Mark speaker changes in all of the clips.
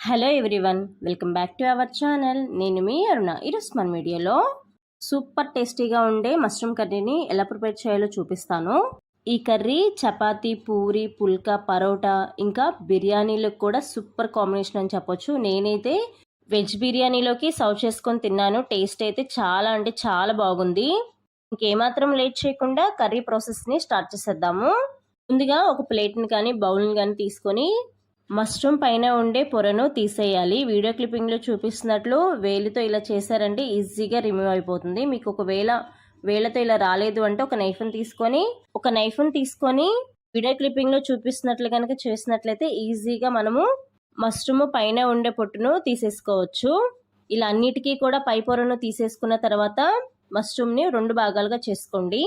Speaker 1: Hello everyone welcome back to our channel నేను మీ అరుణ. ఈరోజు మన వీడియోలో సూపర్ టేస్టీగా ఉండే మష్రూమ్ కర్రీని ఎలా ప్రిపేర్ చేయాలో చూపిస్తాను. ఈ కర్రీ చపాతీ పూరి పుల్కా పరోటా ఇంకా బిర్యానీలకు కూడా సూపర్ కాంబినేషన్ అని చెప్పొచ్చు. నేనైతే వెజ్ బిర్యానీలోకి సర్వ్ చేసుకొని తిన్నాను. టేస్ట్ అయితే చాలా అంటే చాలా బాగుంది. ఇంకేమాత్రం లేట్ చేయకుండా కర్రీ ప్రాసెస్ని స్టార్ట్ చేసేద్దాము. ముందుగా ఒక ప్లేట్ని కానీ బౌల్ని కానీ తీసుకొని మష్రూమ్ పైన ఉండే పొరను తీసేయాలి. వీడియో క్లిప్పింగ్లో చూపిస్తున్నట్లు వేలితో ఇలా చేశారంటే ఈజీగా రిమూవ్ అయిపోతుంది. మీకు ఒకవేళ వేలతో ఇలా రాలేదు అంటే ఒక నైఫ్ని తీసుకొని ఒక నైఫ్ని తీసుకొని వీడియో క్లిప్పింగ్లో చూపిస్తున్నట్లు కనుక చేసినట్లయితే ఈజీగా మనము మష్రూమ్ పైన ఉండే పొట్టును తీసేసుకోవచ్చు. ఇలా అన్నిటికీ కూడా పై పొరను తీసేసుకున్న తర్వాత మష్రూమ్ని రెండు భాగాలుగా చేసుకోండి.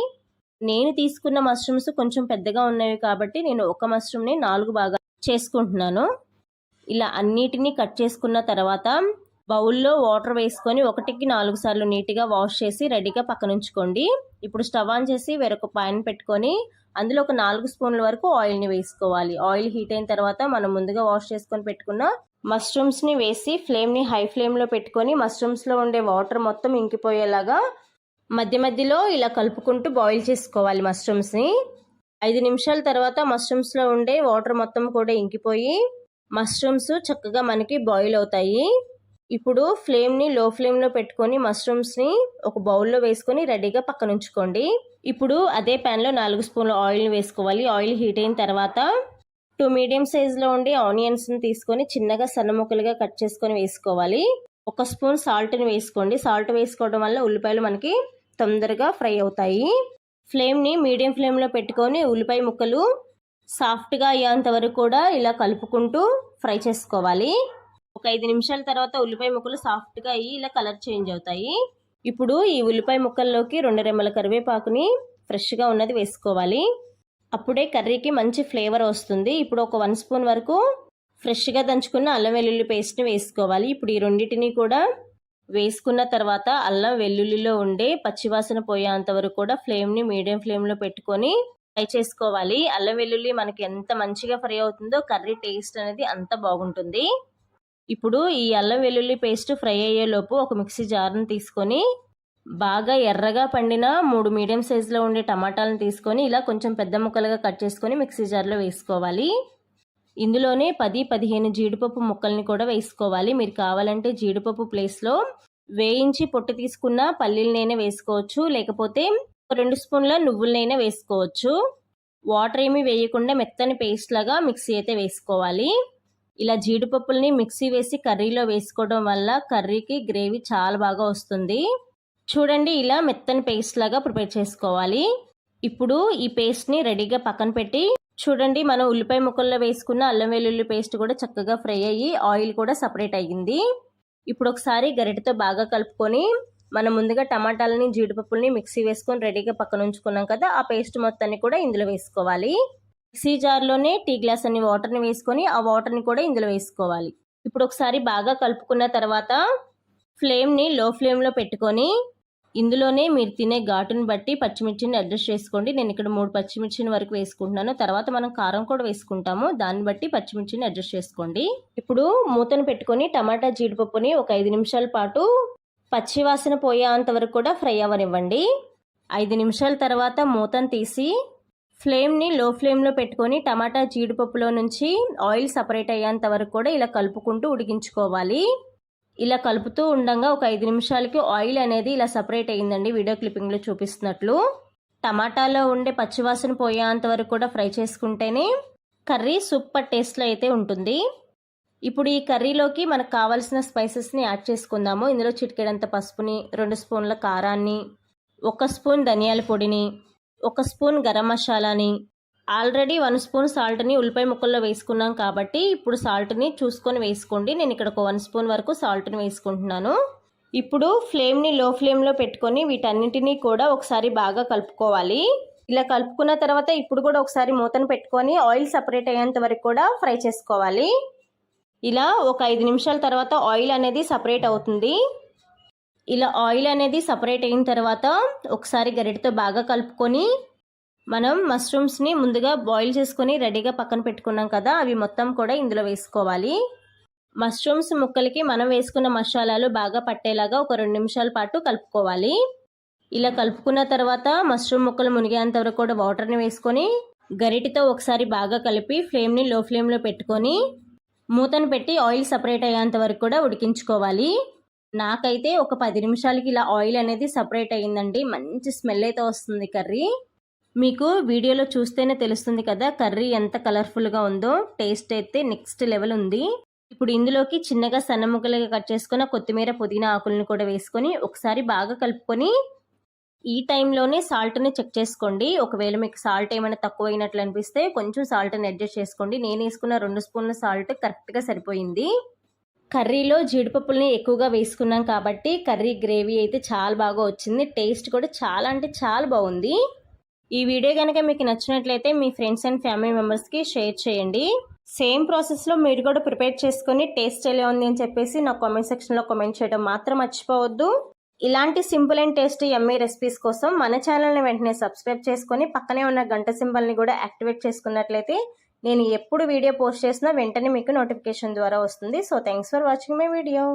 Speaker 1: నేను తీసుకున్న మష్రూమ్స్ కొంచెం పెద్దగా ఉన్నవి కాబట్టి నేను ఒక మష్రూమ్ని నాలుగు భాగాలు చేసుకుంటున్నాను. ఇలా అన్నిటినీ కట్ చేసుకున్న తర్వాత బౌల్లో వాటర్ వేసుకొని ఒకటికి నాలుగు సార్లు నీట్గా వాష్ చేసి రెడీగా పక్కన ఉంచుకోండి ఇప్పుడు స్టవ్ ఆన్ చేసి వేరొక పాన్ పెట్టుకొని అందులో ఒక నాలుగు స్పూన్ల వరకు ఆయిల్ని వేసుకోవాలి. ఆయిల్ హీట్ అయిన తర్వాత మనం ముందుగా వాష్ చేసుకొని పెట్టుకున్న మష్రూమ్స్ని వేసి ఫ్లేమ్ని హై ఫ్లేమ్లో పెట్టుకొని మష్రూమ్స్లో ఉండే వాటర్ మొత్తం ఇంకిపోయేలాగా మధ్య మధ్యలో ఇలా కలుపుకుంటూ బాయిల్ చేసుకోవాలి మష్రూమ్స్ని. ఐదు నిమిషాల తర్వాత మష్రూమ్స్లో ఉండే వాటర్ మొత్తం కూడా ఇంకిపోయి మష్రూమ్స్ చక్కగా మనకి బాయిల్ అవుతాయి. ఇప్పుడు ఫ్లేమ్ని లో ఫ్లేమ్లో పెట్టుకొని మష్రూమ్స్ని ఒక బౌల్లో వేసుకొని రెడీగా పక్కన ఉంచుకోండి ఇప్పుడు అదే ప్యాన్లో నాలుగు స్పూన్ల ఆయిల్ని వేసుకోవాలి. ఆయిల్ హీట్ అయిన తర్వాత టూ మీడియం సైజులో ఉండే ఆనియన్స్ని తీసుకొని చిన్నగా సన్న ముక్కలుగా కట్ చేసుకొని వేసుకోవాలి. ఒక స్పూన్ సాల్ట్ని వేసుకోండి. సాల్ట్ వేసుకోవడం వల్ల ఉల్లిపాయలు మనకి తొందరగా ఫ్రై అవుతాయి. ఫ్లేమ్ని మీడియం ఫ్లేమ్లో పెట్టుకొని ఉల్లిపాయ ముక్కలు సాఫ్ట్గా అయ్యేంత వరకు కూడా ఇలా కలుపుకుంటూ ఫ్రై చేసుకోవాలి. ఒక ఐదు నిమిషాల తర్వాత ఉల్లిపాయ ముక్కలు సాఫ్ట్గా అయ్యి ఇలా కలర్ చేంజ్ అవుతాయి. ఇప్పుడు ఈ ఉల్లిపాయ ముక్కల్లోకి రెండు రెమ్మల కరివేపాకుని ఫ్రెష్గా ఉన్నది వేసుకోవాలి. అప్పుడే కర్రీకి మంచి ఫ్లేవర్ వస్తుంది. ఇప్పుడు ఒక వన్ స్పూన్ వరకు ఫ్రెష్గా దంచుకున్న అల్లం వెల్లుల్లి పేస్ట్ని వేసుకోవాలి. ఇప్పుడు ఈ రెండింటిని కూడా వేసుకున్న తర్వాత అల్లం వెల్లుల్లిలో ఉండే పచ్చివాసన పోయేంత వరకు కూడా ఫ్లేమ్ని మీడియం ఫ్లేమ్లో పెట్టుకొని ఫ్రై చేసుకోవాలి. అల్లం వెల్లుల్లి మనకి ఎంత మంచిగా ఫ్రై అవుతుందో కర్రీ టేస్ట్ అనేది అంత బాగుంటుంది. ఇప్పుడు ఈ అల్లం వెల్లుల్లి పేస్ట్ ఫ్రై అయ్యేలోపు ఒక మిక్సీ జార్ని తీసుకొని బాగా ఎర్రగా పండిన మూడు మీడియం సైజులో ఉండే టమాటాలను తీసుకొని ఇలా కొంచెం పెద్ద ముక్కలుగా కట్ చేసుకొని మిక్సీ జార్లో వేసుకోవాలి. ఇందులోనే పది పదిహేను జీడిపప్పు ముక్కల్ని కూడా వేసుకోవాలి. మీరు కావాలంటే జీడిపప్పు ప్లేస్లో వేయించి పొట్టు తీసుకున్న పల్లీలనైనా వేసుకోవచ్చు. లేకపోతే రెండు స్పూన్ల నువ్వులనైనా వేసుకోవచ్చు. వాటర్ ఏమి వేయకుండా మెత్తని పేస్ట్ లాగా మిక్సీ అయితే వేసుకోవాలి. ఇలా జీడిపప్పుల్ని మిక్సీ వేసి కర్రీలో వేసుకోవడం వల్ల కర్రీకి గ్రేవీ చాలా బాగా వస్తుంది. చూడండి ఇలా మెత్తని పేస్ట్ లాగా ప్రిపేర్ చేసుకోవాలి. ఇప్పుడు ఈ పేస్ట్ని రెడీగా పక్కన పెట్టి చూడండి మనం ఉల్లిపాయ ముక్కల్లో వేసుకున్న అల్లం వెల్లుల్లి పేస్ట్ కూడా చక్కగా ఫ్రై అయ్యి ఆయిల్ కూడా సపరేట్ అయ్యింది. ఇప్పుడు ఒకసారి గరిటతో బాగా కలుపుకొని మనం ముందుగా టమాటాలని జీడిపప్పుల్ని మిక్సీ వేసుకొని రెడీగా పక్కన ఉంచుకున్నాం కదా ఆ పేస్ట్ మొత్తాన్ని కూడా ఇందులో వేసుకోవాలి. మిక్సీ జార్లోనే టీ గ్లాస్ అన్ని వాటర్ని వేసుకొని ఆ వాటర్ని కూడా ఇందులో వేసుకోవాలి. ఇప్పుడు ఒకసారి బాగా కలుపుకున్న తర్వాత ఫ్లేమ్ని లో ఫ్లేమ్లో పెట్టుకొని ఇందులోనే మీరు తినే ఘాటుని బట్టి పచ్చిమిర్చిని అడ్జస్ట్ చేసుకోండి. నేను ఇక్కడ మూడు పచ్చిమిర్చిని వరకు వేసుకుంటున్నాను. తర్వాత మనం కారం కూడా వేసుకుంటాము. దాన్ని బట్టి పచ్చిమిర్చిని అడ్జస్ట్ చేసుకోండి. ఇప్పుడు మూతను పెట్టుకొని టమాటా జీడిపప్పుని ఒక ఐదు నిమిషాల పాటు పచ్చివాసన పోయేంత వరకు కూడా ఫ్రై అవ్వనివ్వండి. ఐదు నిమిషాల తర్వాత మూతను తీసి ఫ్లేమ్ని లో ఫ్లేమ్లో పెట్టుకొని టమాటా జీడిపప్పులో నుంచి ఆయిల్ సపరేట్ అయ్యేంత వరకు కూడా ఇలా కలుపుకుంటూ ఉడికించుకోవాలి. ఇలా కలుపుతూ ఉండగా ఒక ఐదు నిమిషాలకి ఆయిల్ అనేది ఇలా సపరేట్ అయ్యిందండి వీడియో క్లిప్పింగ్లో చూపిస్తున్నట్లు. టమాటాలో ఉండే పచ్చివాసన పోయేంత వరకు కూడా ఫ్రై చేసుకుంటేనే కర్రీ సూపర్ టేస్ట్లో అయితే ఉంటుంది. ఇప్పుడు ఈ కర్రీలోకి మనకు కావాల్సిన స్పైసెస్ని యాడ్ చేసుకుందాము. ఇందులో చిటికెడంత పసుపుని రెండు స్పూన్ల కారాన్ని ఒక స్పూన్ ధనియాల పొడిని ఒక స్పూన్ గరం మసాలాని ఆల్రెడీ వన్ స్పూన్ సాల్ట్ని ఉల్లిపాయ ముక్కల్లో వేసుకున్నాం కాబట్టి ఇప్పుడు సాల్ట్ని చూసుకొని వేసుకోండి. నేను ఇక్కడ ఒక వన్ స్పూన్ వరకు సాల్ట్ని వేసుకుంటున్నాను. ఇప్పుడు ఫ్లేమ్ని లో ఫ్లేమ్లో పెట్టుకొని వీటన్నిటినీ కూడా ఒకసారి బాగా కలుపుకోవాలి. ఇలా కలుపుకున్న తర్వాత ఇప్పుడు కూడా ఒకసారి మూతను పెట్టుకొని ఆయిల్ సపరేట్ అయ్యేంత వరకు కూడా ఫ్రై చేసుకోవాలి. ఇలా ఒక ఐదు నిమిషాల తర్వాత ఆయిల్ అనేది సపరేట్ అవుతుంది. ఇలా ఆయిల్ అనేది సపరేట్ అయిన తర్వాత ఒకసారి గరిటతో బాగా కలుపుకొని మనం మష్రూమ్స్ని ముందుగా బాయిల్ చేసుకొని రెడీగా పక్కన పెట్టుకున్నాం కదా అవి మొత్తం కూడా ఇందులో వేసుకోవాలి. మష్రూమ్స్ ముక్కలకి మనం వేసుకున్న మసాలాలు బాగా పట్టేలాగా ఒక రెండు నిమిషాల పాటు కలుపుకోవాలి. ఇలా కలుపుకున్న తర్వాత మష్రూమ్ ముక్కలు మునిగేంత వరకు కూడా వాటర్ని వేసుకొని గరిటితో ఒకసారి బాగా కలిపి ఫ్లేమ్ని లో ఫ్లేమ్లో పెట్టుకొని మూతను పెట్టి ఆయిల్ సపరేట్ అయ్యేంత వరకు కూడా ఉడికించుకోవాలి. నాకైతే ఒక పది నిమిషాలకి ఇలా ఆయిల్ అనేది సపరేట్ అయ్యిందండి. మంచి స్మెల్ అయితే వస్తుంది కర్రీ. మీకు వీడియోలో చూస్తేనే తెలుస్తుంది కదా కర్రీ ఎంత కలర్ఫుల్గా ఉందో టేస్ట్ అయితే నెక్స్ట్ లెవెల్ ఉంది. ఇప్పుడు ఇందులోకి చిన్నగా సన్న ముక్కలుగా కట్ చేసుకున్న కొత్తిమీర పుదీనా ఆకులను కూడా వేసుకొని ఒకసారి బాగా కలుపుకొని ఈ టైంలోనే సాల్ట్ని చెక్ చేసుకోండి. ఒకవేళ మీకు సాల్ట్ ఏమైనా తక్కువ అయినట్లు అనిపిస్తే కొంచెం సాల్ట్ని అడ్జస్ట్ చేసుకోండి. నేను వేసుకున్న రెండు స్పూన్ల సాల్ట్ కరెక్ట్గా సరిపోయింది. కర్రీలో జీడిపప్పుల్ని ఎక్కువగా వేసుకున్నాం కాబట్టి కర్రీ గ్రేవీ అయితే చాలా బాగా వచ్చింది. టేస్ట్ కూడా చాలా అంటే చాలా బాగుంది. ఈ వీడియో కనుక మీకు నచ్చినట్లయితే మీ ఫ్రెండ్స్ అండ్ ఫ్యామిలీ మెంబర్స్కి షేర్ చేయండి. సేమ్ ప్రాసెస్లో మీరు కూడా ప్రిపేర్ చేసుకొని టేస్ట్ ఎలా ఉంది అని చెప్పేసి నా కామెంట్ సెక్షన్లో కామెంట్ చేయడం మాత్రం మర్చిపోవద్దు. ఇలాంటి సింపుల్ అండ్ టేస్టీ ఎమ్మీ రెసిపీస్ కోసం మన ఛానల్ని వెంటనే సబ్స్క్రైబ్ చేసుకొని పక్కనే ఉన్న గంట సింబల్ని కూడా యాక్టివేట్ చేసుకున్నట్లయితే నేను ఎప్పుడు వీడియో పోస్ట్ చేసినా వెంటనే మీకు నోటిఫికేషన్ ద్వారా వస్తుంది. So thanks for watching my video